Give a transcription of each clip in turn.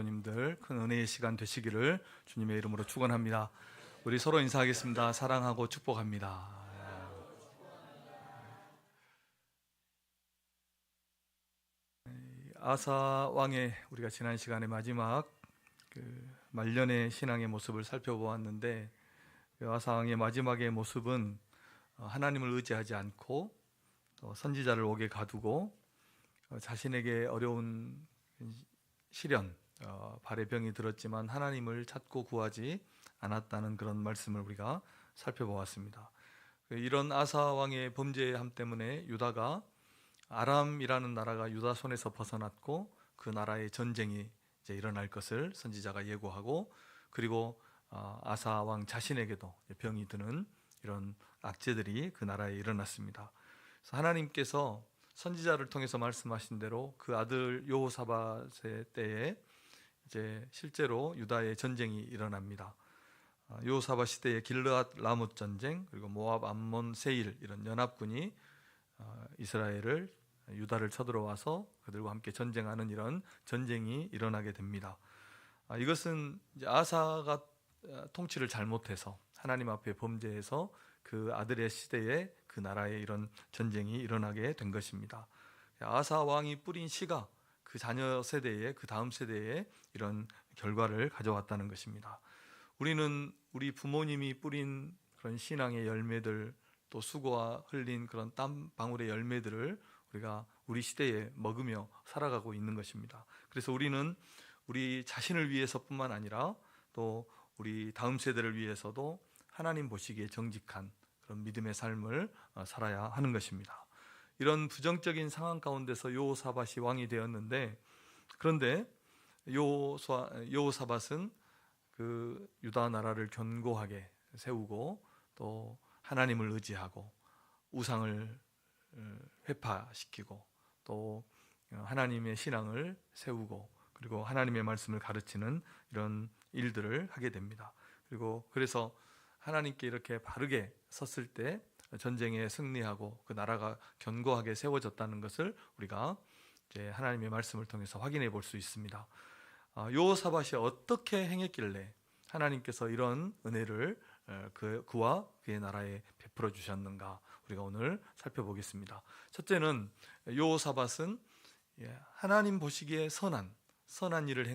성도님들 큰 은혜의 시간 되시기를 주님의 이름으로 축원합니다. 우리 서로 인사하겠습니다. 사랑하고 축복합니다. 아사 왕의 우리가 지난 시간에 마지막 그 말년의 신앙의 모습을 살펴보았는데 그 아사 왕의 마지막의 모습은 어, 하나님을 의지하지 않고 또 선지자를 옥에 가두고 어, 자신에게 어려운 시련, 어, 발의 병이 들었지만 하나님을 찾고 구하지 않았다는 그런 말씀을 우리가 살펴보았습니다. 그 이런 아사 왕의 범죄함 때문에 유다가 아람이라는 나라가 유다 손에서 벗어났고 그 나라의 전쟁이 이제 일어날 것을 선지자가 예고하고 그리고 어, 아사 왕 자신에게도 병이 드는 이런 악재들이 그 나라에 일어났습니다. 하나님께서 선지자를 통해서 말씀하신 대로 그 아들 요사밧의 때에 이제 실제로 유다의 전쟁이 일어납니다. 어, 요사밧 시대의 길르앗 라못 전쟁 그리고 모압 암몬 세일 이런 연합군이 어, 이스라엘을 유다를 쳐들어와서 그들과 함께 전쟁하는 이런 전쟁이 일어나게 됩니다. 아, 이것은 아사가 어, 통치를 잘못해서 하나님 앞에 범죄해서 그 아들의 시대에 그 나라에 이런 전쟁이 일어나게 된 것입니다. 아사 왕이 뿌린 씨가 그 자녀 세대에 그 다음 세대에 이런 결과를 가져왔다는 것입니다. 우리는 우리 부모님이 뿌린 그런 신앙의 열매들 또 수고와 흘린 그런 땀 방울의 열매들을 우리가 우리 시대에 먹으며 살아가고 있는 것입니다. 그래서 우리는 우리 자신을 위해서뿐만 아니라 또 우리 다음 세대를 위해서도 하나님 보시기에 정직한 그런 믿음의 삶을 어, 살아야 하는 것입니다. 이런 부정적인 상황 가운데서 요사밭이 왕이 되었는데 그런데 요사밭은 그 유다 나라를 견고하게 세우고 또 하나님을 의지하고 우상을 어, 회파시키고 또 하나님의 신앙을 세우고 그리고 하나님의 말씀을 가르치는 이런 일들을 하게 됩니다. 그리고 그래서 하나님께 이렇게 바르게 섰을 때 전쟁에 승리하고 그 나라가 견고하게 세워졌다는 것을 우리가 이제 하나님의 말씀을 통해서 확인해 볼 수 있습니다. 아, 요사밭이 어떻게 행했길래 하나님께서 이런 은혜를 어, 그, 그와 그의 나라에 베풀어 주셨는가 우리가 오늘 살펴보겠습니다. 첫째는 요사밭은 예, 하나님 보시기에 선한 선한 일을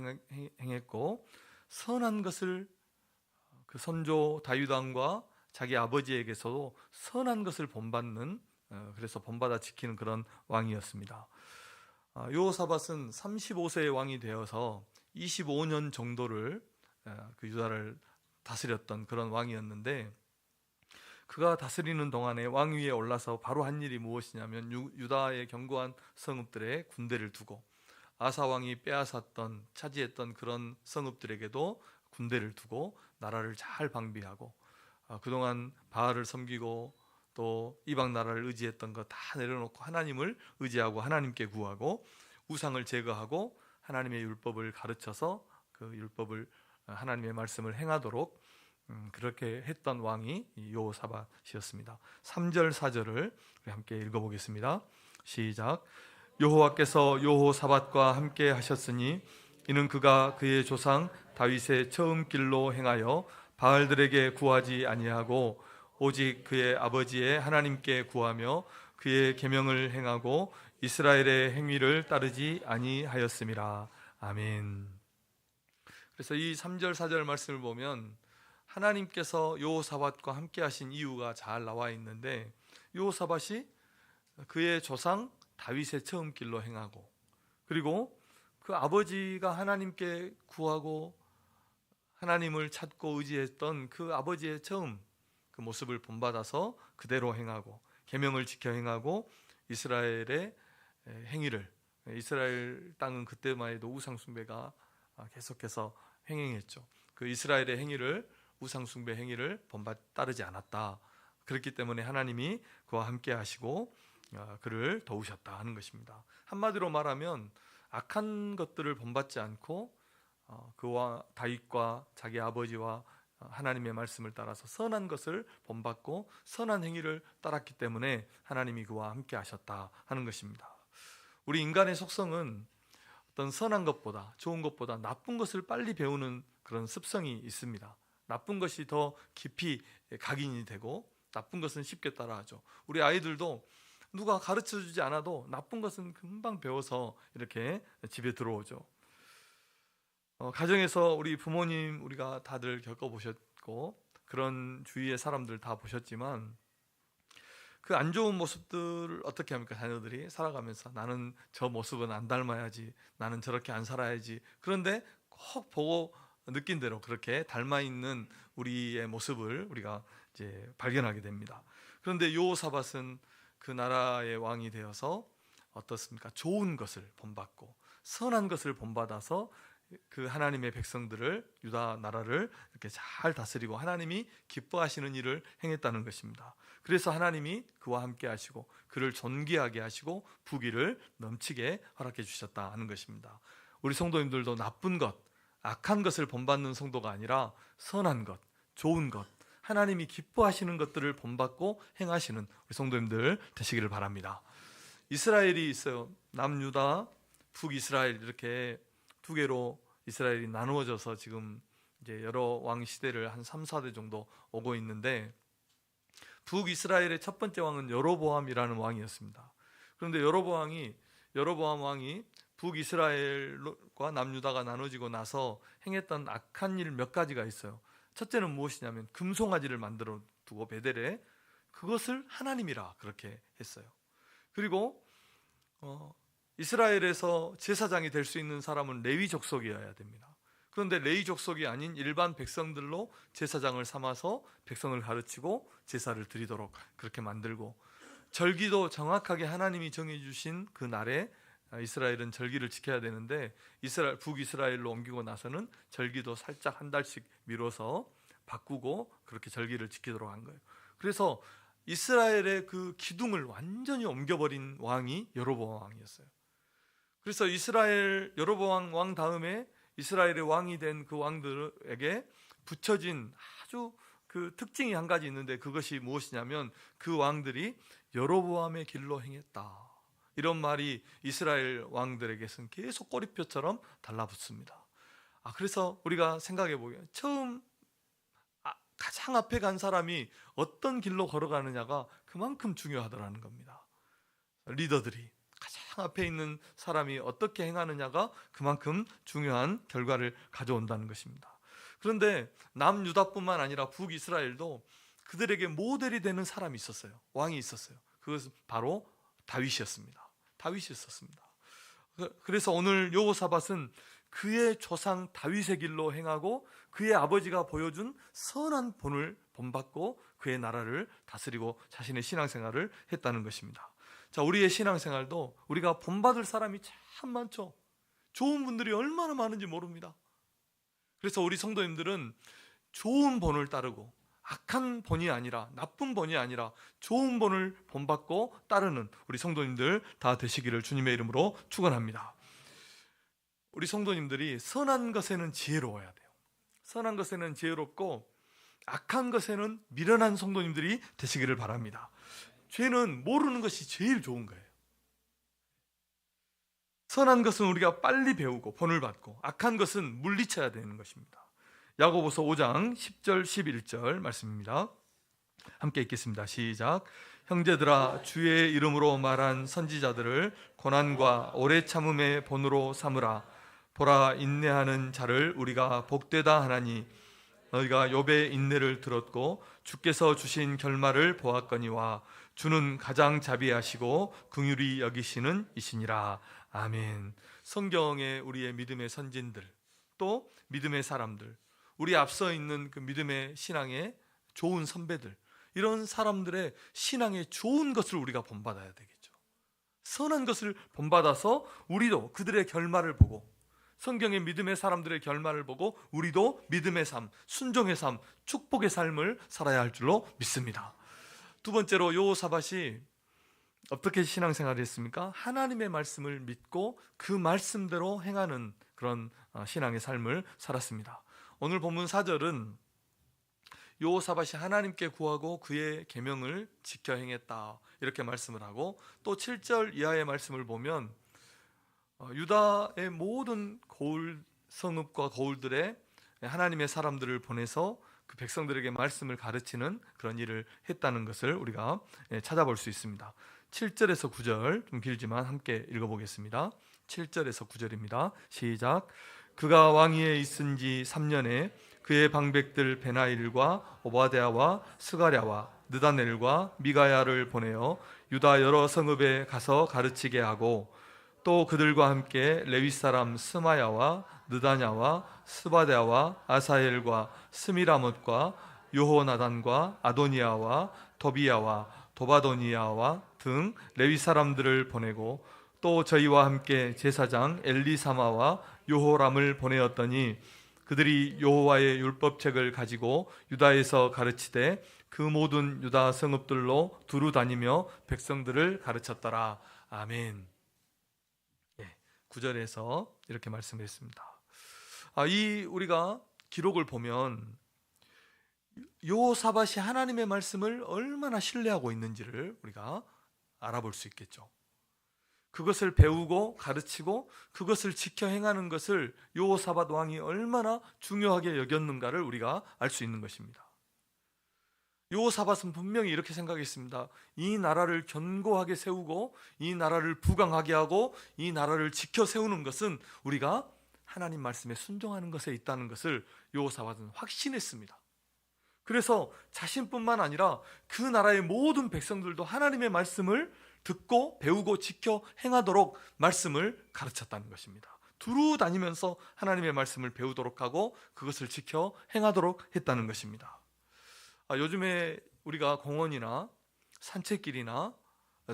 행했고 선한 것을 그 선조 다윗왕과 자기 아버지에게서도 선한 것을 본받는 어, 그래서 본받아 지키는 그런 왕이었습니다. 아, 요사밧은 35세의 왕이 되어서 25년 정도를 어, 그 유다를 다스렸던 그런 왕이었는데 그가 다스리는 동안에 왕 위에 올라서 바로 한 일이 무엇이냐면 유다의 견고한 성읍들에 군대를 두고 아사 왕이 빼앗았던 차지했던 그런 성읍들에게도 군대를 두고 나라를 잘 방비하고 아, 그동안 바알을 섬기고 또 이방 나라를 의지했던 것다 내려놓고 하나님을 의지하고 하나님께 구하고 우상을 제거하고 하나님의 율법을 가르쳐서 그 율법을 아, 하나님의 말씀을 행하도록 음, 그렇게 했던 왕이 요사밧이었습니다. 3절 4절을 함께 읽어 보겠습니다. 시작. 여호와께서 여호사밧과 함께 하셨으니 이는 그가 그의 조상 다윗의 처음 길로 행하여 바알들에게 구하지 아니하고 오직 그의 아버지의 하나님께 구하며 그의 계명을 행하고 이스라엘의 행위를 따르지 아니하였음이라. 아멘. 그래서 이 3절 4절 말씀을 보면 하나님께서 요사밧과 함께 하신 이유가 잘 나와 있는데 요사밧이 그의 조상 다윗의 처음 길로 행하고 그리고 그 아버지가 하나님께 구하고 하나님을 찾고 의지했던 그 아버지의 처음 그 모습을 본받아서 그대로 행하고 계명을 지켜 행하고 이스라엘의 행위를 이스라엘 땅은 그때만 해도 우상 숭배가 계속해서 행행했죠. 그 이스라엘의 행위를 우상 숭배 행위를 본받 따르지 않았다. 그렇기 때문에 하나님이 그와 함께 하시고 어, 그를 도우셨다 하는 것입니다. 한마디로 말하면 악한 것들을 본받지 않고 어, 그와 다윗과 자기 아버지와 하나님의 말씀을 따라서 선한 것을 본받고 선한 행위를 따랐기 때문에 하나님이 그와 함께 하셨다 하는 것입니다. 우리 인간의 속성은 어떤 선한 것보다 좋은 것보다 나쁜 것을 빨리 배우는 그런 습성이 있습니다. 나쁜 것이 더 깊이 각인이 되고 나쁜 것은 쉽게 따라하죠. 우리 아이들도 누가 가르쳐 주지 않아도 나쁜 것은 금방 배워서 이렇게 집에 들어오죠. 어, 가정에서 우리 부모님 우리가 다들 겪어보셨고 그런 주위의 사람들 다 보셨지만 그 안 좋은 모습들을 어떻게 합니까 자녀들이 살아가면서 나는 저 모습은 안 닮아야지 나는 저렇게 안 살아야지 그런데 꼭 보고 느낀 대로 그렇게 닮아 있는 우리의 모습을 우리가 이제 발견하게 됩니다. 그런데 요사밧은 그 나라의 왕이 되어서 어떻습니까? 좋은 것을 본받고 선한 것을 본받아서 그 하나님의 백성들을 유다 나라를 이렇게 잘 다스리고 하나님이 기뻐하시는 일을 행했다는 것입니다. 그래서 하나님이 그와 함께 하시고 그를 존귀하게 하시고 부귀를 넘치게 허락해 주셨다 하는 것입니다. 우리 성도님들도 나쁜 것, 악한 것을 본받는 성도가 아니라 선한 것, 좋은 것, 하나님이 기뻐하시는 것들을 본받고 행하시는 우리 성도님들 되시기를 바랍니다. 이스라엘이 있어요. 남유다, 북이스라엘 이렇게 두 개로 이스라엘이 나누어져서 지금 이제 여러 왕 시대를 한 3, 4대 정도 오고 있는데 북이스라엘의 첫 번째 왕은 여로보암이라는 왕이었습니다. 그런데 여로보암이 여로보암 왕이 북이스라엘과 남유다가 나눠지고 나서 행했던 악한 일 몇 가지가 있어요. 첫째는 무엇이냐면 금송아지를 만들어 두고 베델에 그것을 하나님이라 그렇게 했어요. 그리고 어, 이스라엘에서 제사장이 될 수 있는 사람은 레위 족속이어야 됩니다. 그런데 레위 족속이 아닌 일반 백성들로 제사장을 삼아서 백성을 가르치고 제사를 드리도록 그렇게 만들고 절기도 정확하게 하나님이 정해 주신 그 날에 이스라엘은 절기를 지켜야 되는데 이스라엘 북이스라엘로 옮기고 나서는 절기도 살짝 한 달씩 미뤄서 바꾸고 그렇게 절기를 지키도록 한 거예요. 그래서 이스라엘의 그 기둥을 완전히 옮겨버린 왕이 여로보암 왕이었어요. 그래서 이스라엘 여로보암 왕 다음에 이스라엘의 왕이 된 그 왕들에게 붙여진 아주 그 특징이 한 가지 있는데 그것이 무엇이냐면 그 왕들이 여로보암의 길로 행했다. 이런 말이 이스라엘 왕들에게서는 계속 꼬리표처럼 달라붙습니다. 아 그래서 우리가 생각해 보면 처음 아, 가장 앞에 간 사람이 어떤 길로 걸어가느냐가 그만큼 중요하더라는 겁니다. 리더들이 앞에 있는 사람이 어떻게 행하느냐가 그만큼 중요한 결과를 가져온다는 것입니다. 그런데 남유다뿐만 아니라 북이스라엘도 그들에게 모델이 되는 사람이 있었어요. 왕이 있었어요. 그것은 바로 다윗이었습니다. 다윗이었습니다. 그래서 오늘 여호사밧은 그의 조상 다윗의 길로 행하고 그의 아버지가 보여준 선한 본을 본받고 그의 나라를 다스리고 자신의 신앙생활을 했다는 것입니다. 자, 우리의 신앙생활도 우리가 본받을 사람이 참 많죠. 좋은 분들이 얼마나 많은지 모릅니다. 그래서 우리 성도님들은 좋은 본을 따르고 악한 본이 아니라 나쁜 본이 아니라 좋은 본을 본받고 따르는 우리 성도님들 다 되시기를 주님의 이름으로 축원합니다. 우리 성도님들이 선한 것에는 지혜로워야 돼요. 선한 것에는 지혜롭고 악한 것에는 미련한 성도님들이 되시기를 바랍니다. 죄는 모르는 것이 제일 좋은 거예요. 선한 것은 우리가 빨리 배우고 본을 받고 악한 것은 물리쳐야 되는 것입니다. 야고보서 5장 10절 11절 말씀입니다. 함께 읽겠습니다. 시작. 형제들아 주의 이름으로 말한 선지자들을 고난과 오래 참음의 본으로 삼으라. 보라 인내하는 자를 우리가 복되다 하나니 너희가 욥의 인내를 들었고 주께서 주신 결말을 보았거니와 주는 가장 자비하시고 긍휼히 여기시는 이시니라. 아멘. 성경에 우리의 믿음의 선진들 또 믿음의 사람들 우리 앞서 있는 그 믿음의 신앙의 좋은 선배들 이런 사람들의 신앙의 좋은 것을 우리가 본받아야 되겠죠. 선한 것을 본받아서 우리도 그들의 결말을 보고 성경의 믿음의 사람들의 결말을 보고 우리도 믿음의 삶, 순종의 삶, 축복의 삶을 살아야 할 줄로 믿습니다. 두 번째로 요사밭이 어떻게 신앙생활을 했습니까? 하나님의 말씀을 믿고 그 말씀대로 행하는 그런 어, 신앙의 삶을 살았습니다. 오늘 본문 4절은 요사밭이 하나님께 구하고 그의 계명을 지켜 행했다 이렇게 말씀을 하고 또 7절 이하의 말씀을 보면 어, 유다의 모든 고을 성읍과 거울들에 하나님의 사람들을 보내서 그 백성들에게 말씀을 가르치는 그런 일을 했다는 것을 우리가 예, 찾아볼 수 있습니다. 7절에서 9절 좀 길지만 함께 읽어보겠습니다. 7절에서 9절입니다. 시작. 그가 왕위에 있은 지 3년에 그의 방백들 베나일과 오바데아와 스가랴와 느다넬과 미가야를 보내어 유다 여러 성읍에 가서 가르치게 하고 또 그들과 함께 레위 사람 스마야와 느다냐와 스바데아와 아사엘과 스미라못과 요호나단과 아도니아와 도비야와 도바도니아와 등 레위 사람들을 보내고 또 저희와 함께 제사장 엘리사마와 요호람을 보내었더니 그들이 여호와의 율법책을 가지고 유다에서 가르치되 그 모든 유다 성읍들로 두루 다니며 백성들을 가르쳤더라. 아멘. 예, 9절에서 이렇게 말씀했습니다. 아, 이 우리가 기록을 보면 요사밭이 하나님의 말씀을 얼마나 신뢰하고 있는지를 우리가 알아볼 수 있겠죠. 그것을 배우고 가르치고 그것을 지켜 행하는 것을 요사밭 왕이 얼마나 중요하게 여겼는가를 우리가 알 수 있는 것입니다. 요사밭은 분명히 이렇게 생각했습니다. 이 나라를 견고하게 세우고 이 나라를 부강하게 하고 이 나라를 지켜 세우는 것은 우리가 하나님 말씀에 순종하는 것에 있다는 것을 요사밭은 확신했습니다. 그래서 자신뿐만 아니라 그 나라의 모든 백성들도 하나님의 말씀을 듣고 배우고 지켜 행하도록 말씀을 가르쳤다는 것입니다. 두루 다니면서 하나님의 말씀을 배우도록 하고 그것을 지켜 행하도록 했다는 것입니다. 아, 요즘에 우리가 공원이나 산책길이나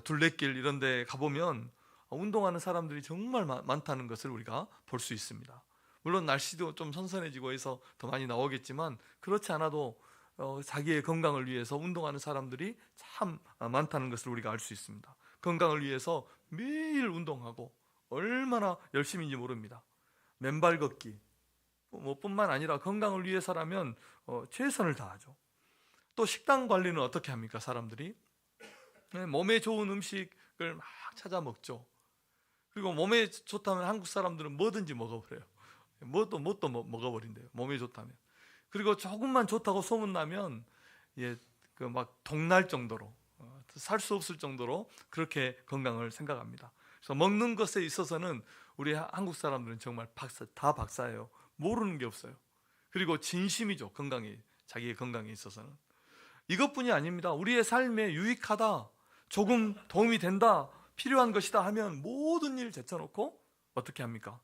둘레길 이런 데 가보면 운동하는 사람들이 정말 마- 많다는 것을 우리가 볼 수 있습니다. 물론 날씨도 좀 선선해지고 해서 더 많이 나오겠지만 그렇지 않아도 어, 자기의 건강을 위해서 운동하는 사람들이 참 많다는 것을 우리가 알 수 있습니다. 건강을 위해서 매일 운동하고 얼마나 열심인지 모릅니다. 맨발 걷기 뭐 뿐만 아니라 건강을 위해서라면 어, 최선을 다하죠. 또 식단 관리는 어떻게 합니까 사람들이 네, 몸에 좋은 음식을 막 찾아 먹죠. 그리고 몸에 좋다면 한국 사람들은 뭐든지 먹어버려요. 뭐도 먹- 먹어버린대요. 몸에 좋다면. 그리고 조금만 좋다고 소문 나면 예, 그 막 동날 정도로 살 수 없을 정도로 그렇게 건강을 생각합니다. 그래서 먹는 것에 있어서는 우리 하- 한국 사람들은 정말 박사 다 박사예요. 모르는 게 없어요. 그리고 진심이죠 건강에 자기의 건강에 있어서는 이것뿐이 아닙니다. 우리의 삶에 유익하다, 조금 도움이 된다, 필요한 것이다 하면 모든 일 제쳐놓고 어떻게 합니까?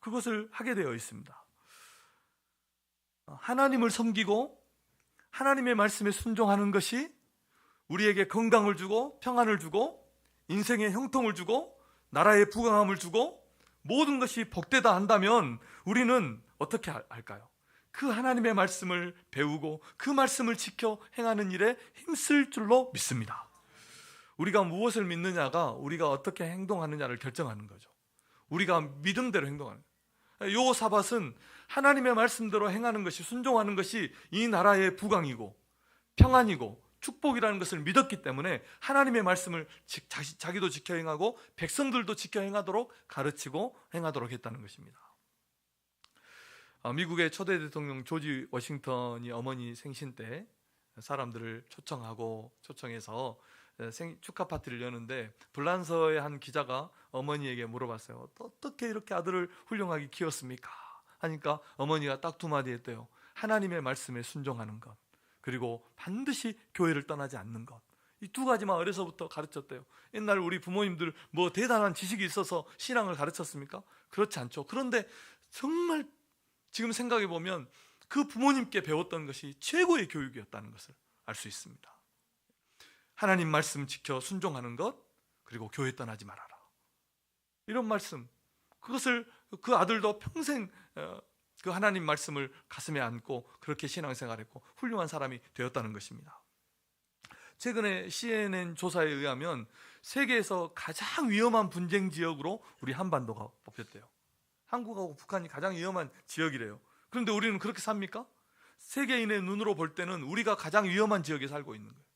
그것을 하게 되어 있습니다. 하나님을 섬기고 하나님의 말씀에 순종하는 것이 우리에게 건강을 주고 평안을 주고 인생의 형통을 주고 나라의 부강함을 주고 모든 것이 복되다 한다면 우리는 어떻게 할- 할까요? 그 하나님의 말씀을 배우고 그 말씀을 지켜 행하는 일에 힘쓸 줄로 믿습니다. 우리가 무엇을 믿느냐가 우리가 어떻게 행동하느냐를 결정하는 거죠. 우리가 믿음대로 행동하는 거예요. 요 사밭은 하나님의 말씀대로 행하는 것이 순종하는 것이 이 나라의 부강이고 평안이고 축복이라는 것을 믿었기 때문에 하나님의 말씀을 자기도 지켜 행하고 백성들도 지켜 행하도록 가르치고 행하도록 했다는 것입니다. 아, 미국의 초대 대통령 조지 워싱턴이 어머니 생신 때 사람들을 초청하고 초청해서 생, 축하 파티를 여는데 불란서의 한 기자가 어머니에게 물어봤어요. 어떻게 이렇게 아들을 훌륭하게 키웠습니까? 하니까 어머니가 딱 두 마디 했대요. 하나님의 말씀에 순종하는 것. 그리고 반드시 교회를 떠나지 않는 것. 이 두 가지만 어려서부터 가르쳤대요. 옛날 우리 부모님들 뭐 대단한 지식이 있어서 신앙을 가르쳤습니까? 그렇지 않죠. 그런데 정말 지금 생각해 보면 그 부모님께 배웠던 것이 최고의 교육이었다는 것을 알 수 있습니다. 하나님 말씀 지켜 순종하는 것, 그리고 교회 떠나지 말아라. 이런 말씀, 그것을 그 아들도 평생 어, 그 하나님 말씀을 가슴에 안고 그렇게 신앙생활했고 훌륭한 사람이 되었다는 것입니다. 최근에 CNN 조사에 의하면 세계에서 가장 위험한 분쟁 지역으로 우리 한반도가 뽑혔대요. 한국하고 북한이 가장 위험한 지역이래요. 그런데 우리는 그렇게 삽니까? 세계인의 눈으로 볼 때는 우리가 가장 위험한 지역에 살고 있는 거예요.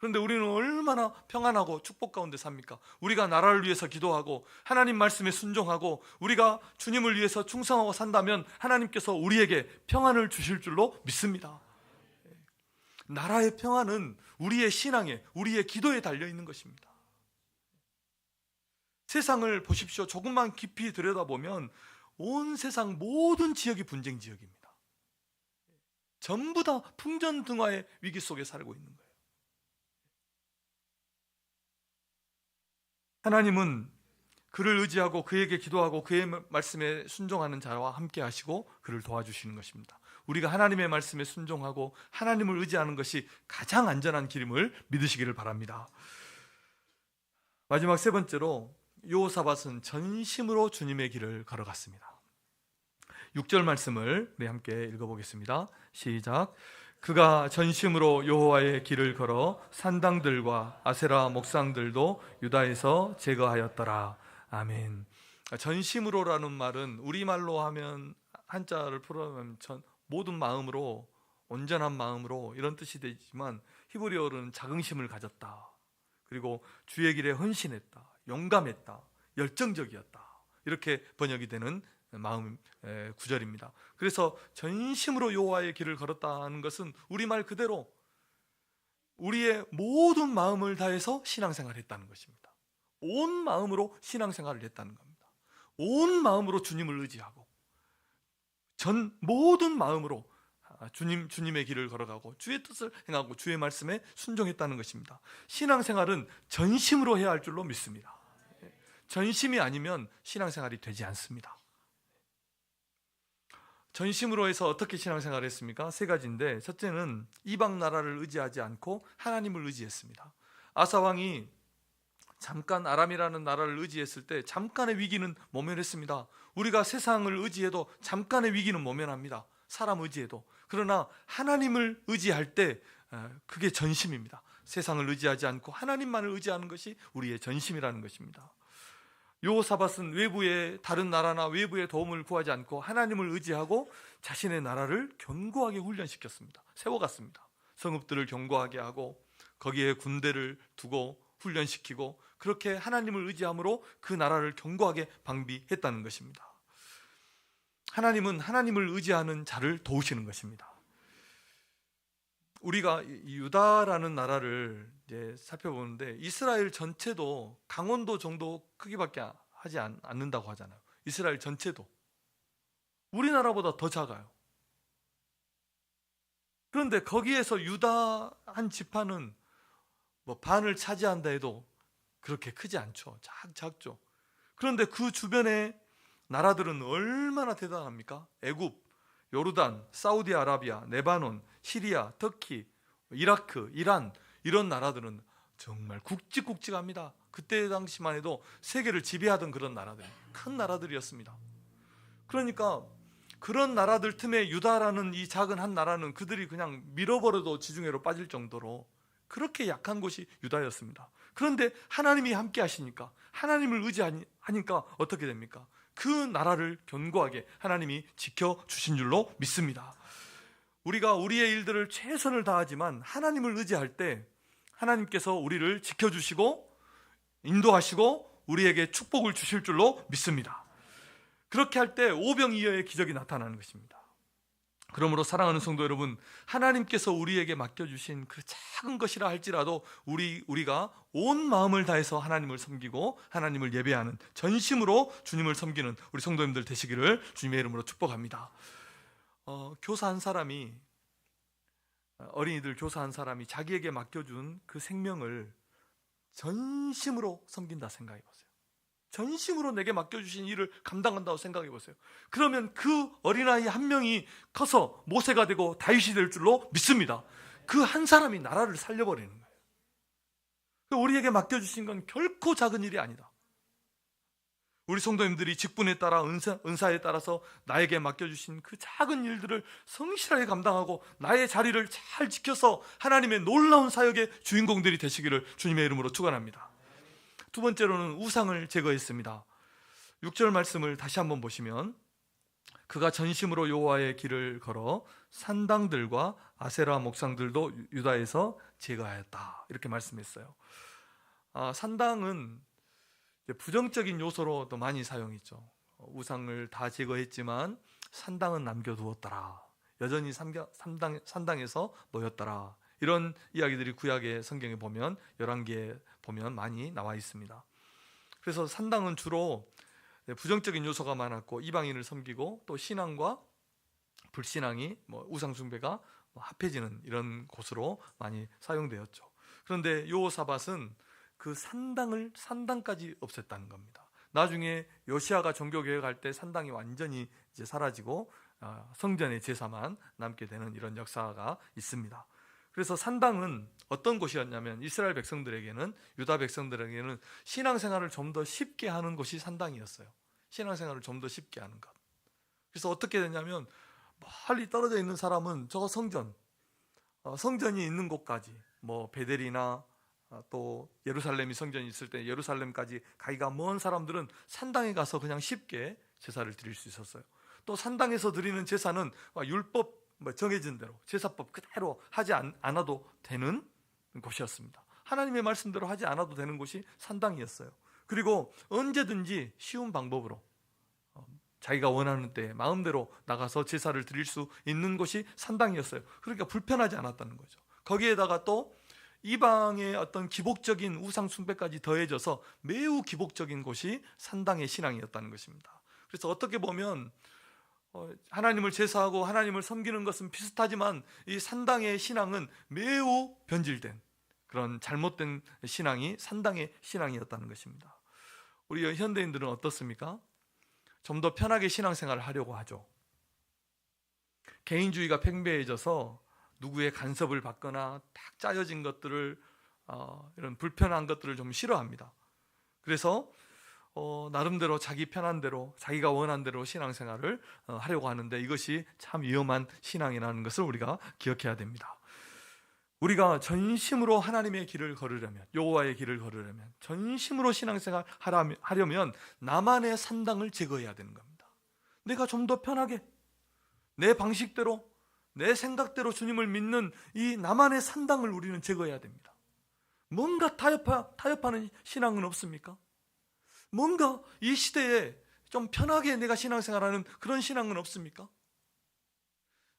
그런데 우리는 얼마나 평안하고 축복 가운데 삽니까? 우리가 나라를 위해서 기도하고 하나님 말씀에 순종하고 우리가 주님을 위해서 충성하고 산다면 하나님께서 우리에게 평안을 주실 줄로 믿습니다. 나라의 평안은 우리의 신앙에, 우리의 기도에 달려 있는 것입니다. 세상을 보십시오. 조금만 깊이 들여다보면 온 세상 모든 지역이 분쟁 지역입니다. 전부 다 풍전등화의 위기 속에 살고 있는 거예요. 하나님은 그를 의지하고 그에게 기도하고 그의 말씀에 순종하는 자와 함께 하시고 그를 도와주시는 것입니다. 우리가 하나님의 말씀에 순종하고 하나님을 의지하는 것이 가장 안전한 길임을 믿으시기를 바랍니다. 마지막 세 번째로 요사밧은 전심으로 주님의 길을 걸어갔습니다. 6절 말씀을 우리 함께 읽어보겠습니다. 시작. 그가 전심으로 여호와의 길을 걸어 산당들과 아세라 목상들도 유다에서 제거하였더라. 아멘. 전심으로라는 말은 우리말로 하면 한자를 풀어면 전 모든 마음으로 온전한 마음으로 이런 뜻이 되지만 히브리어로는 자긍심을 가졌다. 그리고 주의 길에 헌신했다. 용감했다. 열정적이었다. 이렇게 번역이 되는 마음 에, 구절입니다. 그래서 전심으로 여호와의 길을 걸었다는 것은 우리말 그대로 우리의 모든 마음을 다해서 신앙생활을 했다는 것입니다. 온 마음으로 신앙생활을 했다는 겁니다. 온 마음으로 주님을 의지하고 전 모든 마음으로 아, 주님 주님의 길을 걸어가고 주의 뜻을 행하고 주의 말씀에 순종했다는 것입니다. 신앙생활은 전심으로 해야 할 줄로 믿습니다. 전심이 아니면 신앙생활이 되지 않습니다. 전심으로 해서 어떻게 신앙생활을 했습니까? 세 가지인데 첫째는 이방 나라를 의지하지 않고 하나님을 의지했습니다. 아사 왕이 잠깐 아람이라는 나라를 의지했을 때 잠깐의 위기는 모면했습니다. 우리가 세상을 의지해도 잠깐의 위기는 모면합니다. 사람 의지해도. 그러나 하나님을 의지할 때 어, 그게 전심입니다. 세상을 의지하지 않고 하나님만을 의지하는 것이 우리의 전심이라는 것입니다. 요사밧은 외부의 다른 나라나 외부의 도움을 구하지 않고 하나님을 의지하고 자신의 나라를 견고하게 훈련시켰습니다. 세워갔습니다. 성읍들을 견고하게 하고 거기에 군대를 두고 훈련시키고 그렇게 하나님을 의지함으로 그 나라를 견고하게 방비했다는 것입니다. 하나님은 하나님을 의지하는 자를 도우시는 것입니다. 우리가 유다라는 나라를 이제 살펴보는데 이스라엘 전체도 강원도 정도 크기밖에 하지 않, 않는다고 하잖아요. 이스라엘 전체도 우리나라보다 더 작아요. 그런데 거기에서 유다 한 지파는 뭐 반을 차지한다 해도 그렇게 크지 않죠. 작, 작죠. 그런데 그 주변의 나라들은 얼마나 대단합니까? 애굽, 요르단, 사우디아라비아, 레바논, 시리아, 터키, 이라크, 이란 이런 나라들은 정말 굵직굵직합니다. 그때 당시만 해도 세계를 지배하던 그런 나라들, 큰 나라들이었습니다. 그러니까 그런 나라들 틈에 유다라는 이 작은 한 나라는 그들이 그냥 밀어버려도 지중해로 빠질 정도로 그렇게 약한 곳이 유다였습니다. 그런데 하나님이 함께 하시니까 하나님을 의지하니까 어떻게 됩니까? 그 나라를 견고하게 하나님이 지켜 주신 줄로 믿습니다. 우리가 우리의 일들을 최선을 다하지만 하나님을 의지할 때 하나님께서 우리를 지켜 주시고 인도하시고 우리에게 축복을 주실 줄로 믿습니다. 그렇게 할 때 오병이어의 기적이 나타나는 것입니다. 그러므로 사랑하는 성도 여러분, 하나님께서 우리에게 맡겨 주신 그 작은 것이라 할지라도 우리, 우리가 온 마음을 다해서 하나님을 섬기고 하나님을 예배하는 전심으로 주님을 섬기는 우리 성도님들 되시기를 주님의 이름으로 축복합니다. 어, 교사 한 사람이, 어린이들 교사 한 사람이 자기에게 맡겨준 그 생명을 전심으로 섬긴다 생각해 보세요. 전심으로 내게 맡겨주신 일을 감당한다고 생각해 보세요. 그러면 그 어린아이 한 명이 커서 모세가 되고 다윗이 될 줄로 믿습니다. 그 한 사람이 나라를 살려버리는 거예요. 우리에게 맡겨주신 건 결코 작은 일이 아니다. 우리 성도님들이 직분에 따라 은사, 은사에 따라서 나에게 맡겨주신 그 작은 일들을 성실하게 감당하고 나의 자리를 잘 지켜서 하나님의 놀라운 사역의 주인공들이 되시기를 주님의 이름으로 축원합니다. 두 번째로는 우상을 제거했습니다. 6절 말씀을 다시 한번 보시면 그가 전심으로 여호와의 길을 걸어 산당들과 아세라 목상들도 유- 유다에서 제거하였다. 이렇게 말씀했어요. 아, 산당은 부정적인 요소로 또 많이 사용했죠. 어, 우상을 다 제거했지만 산당은 남겨두었더라. 여전히 삼당, 산당에서 놓였더라. 이런 이야기들이 구약의 성경에 보면 11개에 보면 많이 나와 있습니다. 그래서 산당은 주로 부정적인 요소가 많았고 이방인을 섬기고 또 신앙과 불신앙이 뭐 우상 숭배가 뭐 합해지는 이런 곳으로 많이 사용되었죠. 그런데 요사밧은 그 산당을 산당까지 없앴다는 겁니다. 나중에 요시아가 종교 개혁할 때 산당이 완전히 이제 사라지고 아, 성전의 제사만 남게 되는 이런 역사가 있습니다. 그래서 산당은 어떤 곳이었냐면 이스라엘 백성들에게는 유다 백성들에게는 신앙생활을 좀 더 쉽게 하는 곳이 산당이었어요. 신앙생활을 좀 더 쉽게 하는 것. 그래서 어떻게 되냐면 멀리 떨어져 있는 사람은 저 성전, 어, 성전이 있는 곳까지 뭐 베델이나 어, 또 예루살렘이 성전이 있을 때 예루살렘까지 가기가 먼 사람들은 산당에 가서 그냥 쉽게 제사를 드릴 수 있었어요. 또 산당에서 드리는 제사는 막 율법 뭐 정해진 대로 제사법 그대로 하지 않, 않아도 되는 곳이었습니다. 하나님의 말씀대로 하지 않아도 되는 곳이 산당이었어요. 그리고 언제든지 쉬운 방법으로 어, 자기가 원하는 때 마음대로 나가서 제사를 드릴 수 있는 곳이 산당이었어요. 그러니까 불편하지 않았다는 거죠. 거기에다가 또 이방의 어떤 기복적인 우상 숭배까지 더해져서 매우 기복적인 곳이 산당의 신앙이었다는 것입니다. 그래서 어떻게 보면 어, 하나님을 제사하고 하나님을 섬기는 것은 비슷하지만 이 산당의 신앙은 매우 변질된 그런 잘못된 신앙이 산당의 신앙이었다는 것입니다. 우리 현대인들은 어떻습니까? 좀 더 편하게 신앙생활을 하려고 하죠. 개인주의가 팽배해져서 누구의 간섭을 받거나 딱 짜여진 것들을 어, 이런 불편한 것들을 좀 싫어합니다. 그래서 어, 나름대로 자기 편한 대로 자기가 원한 대로 신앙생활을 어, 하려고 하는데 이것이 참 위험한 신앙이라는 것을 우리가 기억해야 됩니다. 우리가 전심으로 하나님의 길을 걸으려면 여호와의 길을 걸으려면 전심으로 신앙생활 하려면 나만의 산당을 제거해야 되는 겁니다. 내가 좀 더 편하게 내 방식대로 내 생각대로 주님을 믿는 이 나만의 산당을 우리는 제거해야 됩니다. 뭔가 타협하, 타협하는 신앙은 없습니까? 뭔가 이 시대에 좀 편하게 내가 신앙생활하는 그런 신앙은 없습니까?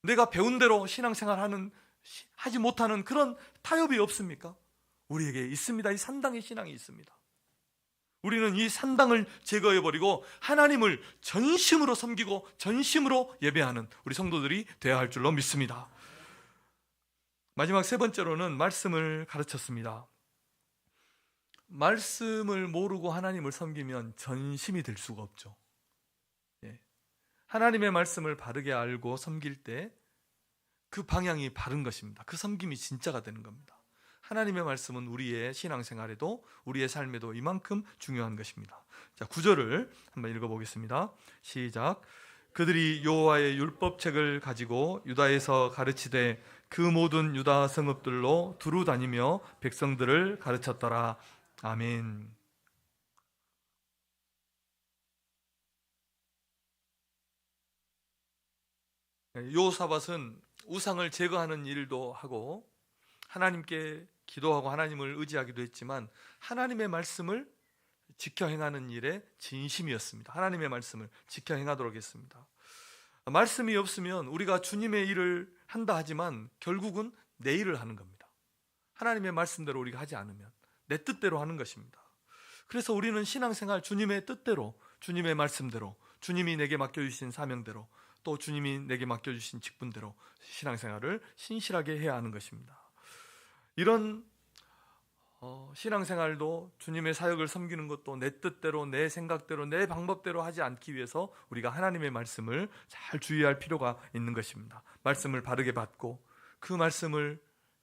내가 배운 대로 신앙생활하는 시- 하지 못하는 그런 타협이 없습니까? 우리에게 있습니다. 이 산당의 신앙이 있습니다. 우리는 이 산당을 제거해 버리고 하나님을 전심으로 섬기고 전심으로 예배하는 우리 성도들이 되어야 할 줄로 믿습니다. 마지막 세 번째로는 말씀을 가르쳤습니다. 말씀을 모르고 하나님을 섬기면 전심이 될 수가 없죠. 예. 하나님의 말씀을 바르게 알고 섬길 때 그 방향이 바른 것입니다. 그 섬김이 진짜가 되는 겁니다. 하나님의 말씀은 우리의 신앙생활에도 우리의 삶에도 이만큼 중요한 것입니다. 자, 구절을 한번 읽어 보겠습니다. 시작. 그들이 여호와의 율법책을 가지고 유다에서 가르치되 그 모든 유다 성읍들로 두루 다니며 백성들을 가르쳤더라. 아멘. 요사밧은 우상을 제거하는 일도 하고 하나님께 기도하고 하나님을 의지하기도 했지만 하나님의 말씀을 지켜 행하는 일에 진심이었습니다. 하나님의 말씀을 지켜 행하도록 했습니다. 말씀이 없으면 우리가 주님의 일을 한다 하지만 결국은 내 일을 하는 겁니다. 하나님의 말씀대로 우리가 하지 않으면 내 뜻대로 하는 것입니다. 그래서 우리는 신앙생활 주님의 뜻대로, 주님의 말씀대로, 주님이 내게 맡겨주신 사명대로, 또 주님이 내게 맡겨주신 직분대로 신앙생활을 신실하게 해야 하는 것입니다. 이런 어, 신앙생활도 주님의 사역을 섬기는 것도 내 뜻대로, 내 생각대로, 내 방법대로 하지 않기 위해서 우리가 하나님의 말씀을 잘 주의할 필요가 있는 것입니다. 말씀을 바르게 받고 그 말씀을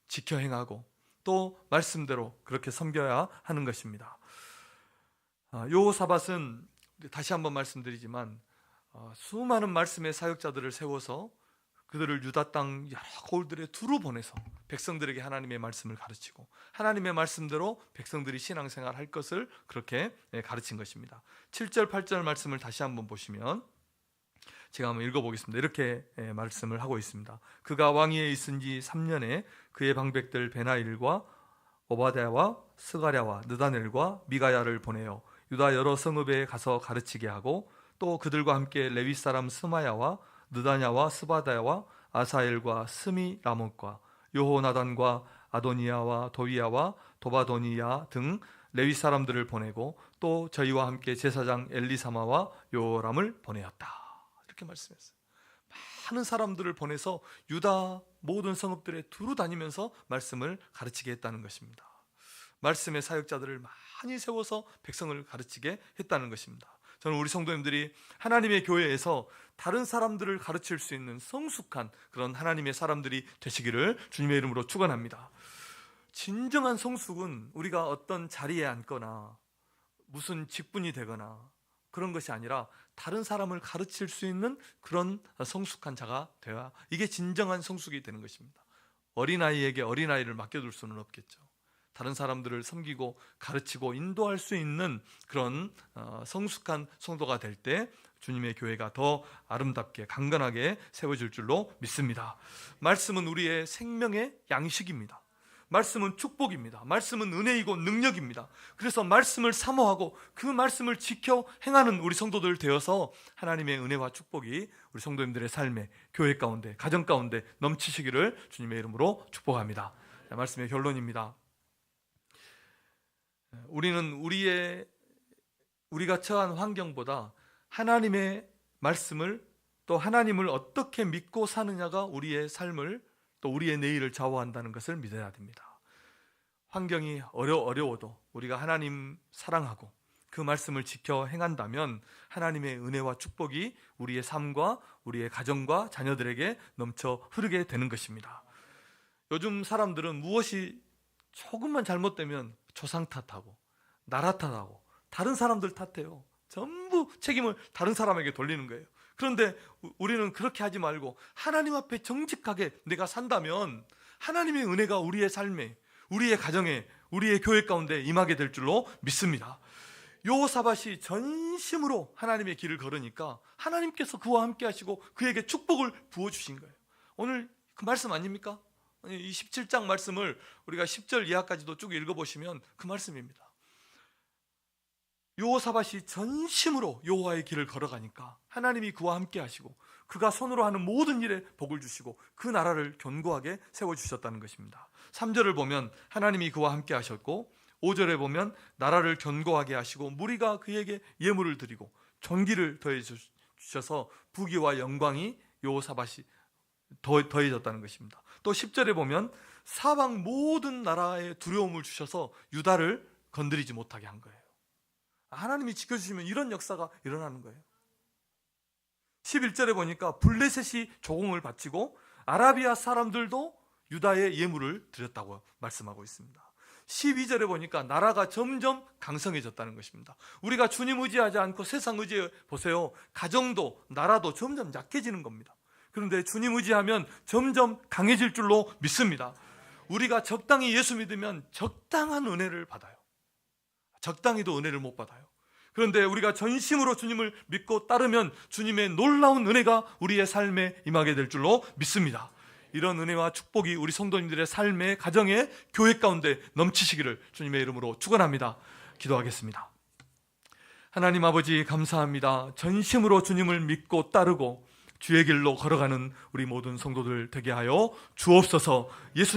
지켜 행하고 또 말씀대로 그렇게 섬겨야 하는 것입니다. 아, 요사밧은 다시 한번 말씀드리지만 어, 수많은 말씀의 사역자들을 세워서 그들을 유다 땅 여러 고을들에 두루 보내서 백성들에게 하나님의 말씀을 가르치고 하나님의 말씀대로 백성들이 신앙생활 할 것을 그렇게 예, 가르친 것입니다. 7절 8절 말씀을 다시 한번 보시면 제가 한번 읽어보겠습니다. 이렇게 예, 말씀을 하고 있습니다. 그가 왕위에 있은 지 3년에 그의 방백들 베나일과 오바댜와 스가랴와 느다넬과 미가야를 보내어 유다 여러 성읍에 가서 가르치게 하고 또 그들과 함께 레위 사람 스마야와 느다냐와 스바다야와 아사엘과 스미 라못과 요호나단과 아도니야와 도위야와 도바도니야 등 레위 사람들을 보내고 또 저희와 함께 제사장 엘리사마와 요람을 보내었다. 이렇게 말씀했어요. 많은 사람들을 보내서 유다 모든 성읍들에 두루 다니면서 말씀을 가르치게 했다는 것입니다. 말씀의 사역자들을 많이 세워서 백성을 가르치게 했다는 것입니다. 저는 우리 성도님들이 하나님의 교회에서 다른 사람들을 가르칠 수 있는 성숙한 그런 하나님의 사람들이 되시기를 주님의 이름으로 축원합니다. 진정한 성숙은 우리가 어떤 자리에 앉거나 무슨 직분이 되거나 그런 것이 아니라 다른 사람을 가르칠 수 있는 그런 성숙한 자가 되어야 이게 진정한 성숙이 되는 것입니다. 어린아이에게 어린아이를 맡겨둘 수는 없겠죠. 다른 사람들을 섬기고 가르치고 인도할 수 있는 그런 어, 성숙한 성도가 될 때 주님의 교회가 더 아름답게 강건하게 세워질 줄로 믿습니다. 말씀은 우리의 생명의 양식입니다. 말씀은 축복입니다. 말씀은 은혜이고 능력입니다. 그래서 말씀을 사모하고 그 말씀을 지켜 행하는 우리 성도들 되어서 하나님의 은혜와 축복이 우리 성도님들의 삶에 교회 가운데 가정 가운데 넘치시기를 주님의 이름으로 축복합니다. 자, 말씀의 결론입니다. 우리는 우리의 우리가 처한 환경보다 하나님의 말씀을 또 하나님을 어떻게 믿고 사느냐가 우리의 삶을 또 우리의 내일을 좌우한다는 것을 믿어야 됩니다. 환경이 어려 어려워도 우리가 하나님 사랑하고 그 말씀을 지켜 행한다면 하나님의 은혜와 축복이 우리의 삶과 우리의 가정과 자녀들에게 넘쳐 흐르게 되는 것입니다. 요즘 사람들은 무엇이 조금만 잘못되면 조상 탓하고 나라 탓하고 다른 사람들 탓해요. 전부 책임을 다른 사람에게 돌리는 거예요. 그런데 우- 우리는 그렇게 하지 말고 하나님 앞에 정직하게 내가 산다면 하나님의 은혜가 우리의 삶에, 우리의 가정에, 우리의 교회 가운데 임하게 될 줄로 믿습니다. 요사밭이 전심으로 하나님의 길을 걸으니까 하나님께서 그와 함께 하시고 그에게 축복을 부어 주신 거예요. 오늘 그 말씀 아닙니까? 이 17장 말씀을 우리가 10절 이하까지도 쭉 읽어 보시면 그 말씀입니다. 요사밭이 전심으로 여호와의 길을 걸어가니까 하나님이 그와 함께 하시고 그가 손으로 하는 모든 일에 복을 주시고 그 나라를 견고하게 세워 주셨다는 것입니다. 3절을 보면 하나님이 그와 함께 하셨고 5절에 보면 나라를 견고하게 하시고 무리가 그에게 예물을 드리고 존귀를 더해 주셔서 부귀와 영광이 요사밭이 더, 더해졌다는 것입니다. 또 10절에 보면 사방 모든 나라에 두려움을 주셔서 유다를 건드리지 못하게 한 거예요. 하나님이 지켜주시면 이런 역사가 일어나는 거예요. 11절에 보니까 블레셋이 조공을 바치고 아라비아 사람들도 유다의 예물을 드렸다고 말씀하고 있습니다. 12절에 보니까 나라가 점점 강성해졌다는 것입니다. 우리가 주님 의지하지 않고 세상 의지해 보세요. 가정도 나라도 점점 약해지는 겁니다. 그런데 주님 의지하면 점점 강해질 줄로 믿습니다. 우리가 적당히 예수 믿으면 적당한 은혜를 받아요. 적당히도 은혜를 못 받아요. 그런데 우리가 전심으로 주님을 믿고 따르면 주님의 놀라운 은혜가 우리의 삶에 임하게 될 줄로 믿습니다. 이런 은혜와 축복이 우리 성도님들의 삶의 가정의 교회 가운데 넘치시기를 주님의 이름으로 축원합니다. 기도하겠습니다. 하나님 아버지 감사합니다. 전심으로 주님을 믿고 따르고 주의 길로 걸어가는 우리 모든 성도들 되게 하여 주옵소서. 예수